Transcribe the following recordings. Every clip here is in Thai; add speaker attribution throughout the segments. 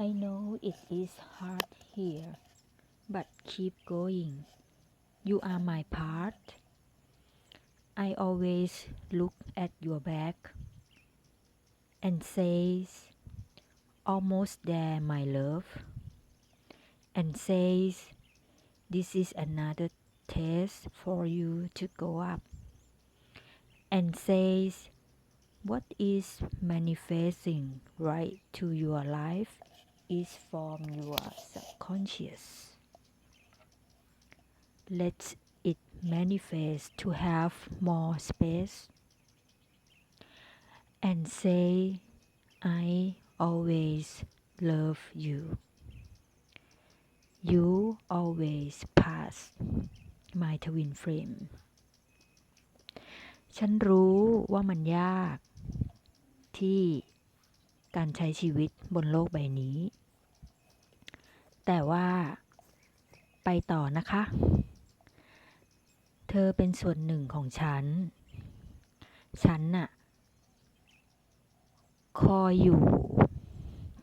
Speaker 1: I know it is hard here, but keep going. You are my part. I always look at your back and says, almost there, my love, and says, this is another test for you to go up, and says, what is manifesting right to your life is from your subconscious. Let it manifest to have more space and say, I always love you. You always pass my twin flame ฉันรู้ว่ามันยาก ที่ การใช้ชีวิตบนโลกใบนี้ แต่ว่าไปต่อนะคะ เธอเป็นส่วนหนึ่งของฉัน ฉันน่ะ คอยอยู่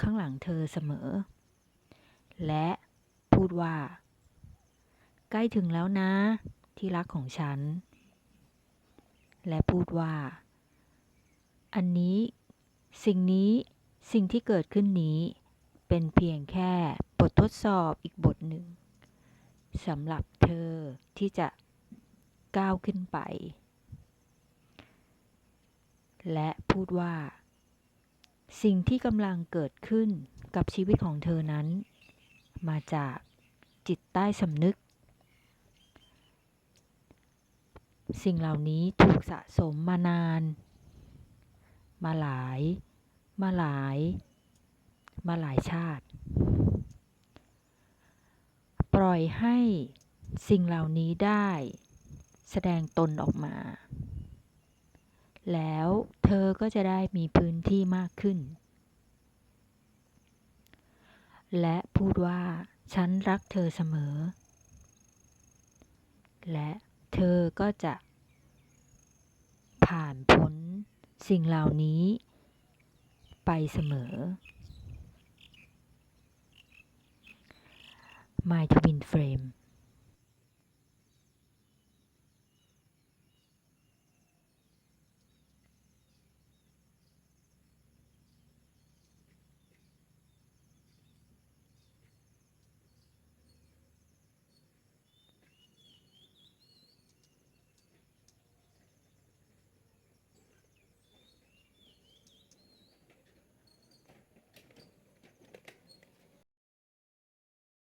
Speaker 1: ข้างหลังเธอเสมอ และพูดว่า ใกล้ถึงแล้วนะ ที่รักของฉัน และพูดว่า อันนี้สิ่งนี้ สิ่งที่เกิดขึ้นนี้ เป็นเพียงแค่บททดสอบอีกบทหนึ่งสำหรับเธอที่จะก้าวขึ้นไป และพูดว่า สิ่งที่กำลังเกิดขึ้นกับชีวิตของเธอนั้น มาจากจิตใต้สำนึก สิ่งเหล่านี้ถูกสะสมมานาน มาหลาย มาหลาย มาหลายชาติ ปล่อยให้สิ่งเหล่านี้ได้แสดงตนออกมา แล้วเธอก็จะได้มีพื้นที่มากขึ้น และพูดว่าฉันรักเธอเสมอ และเธอก็จะผ่านพ้นสิ่งเหล่านี้ ไปเสมอ My Twin Frame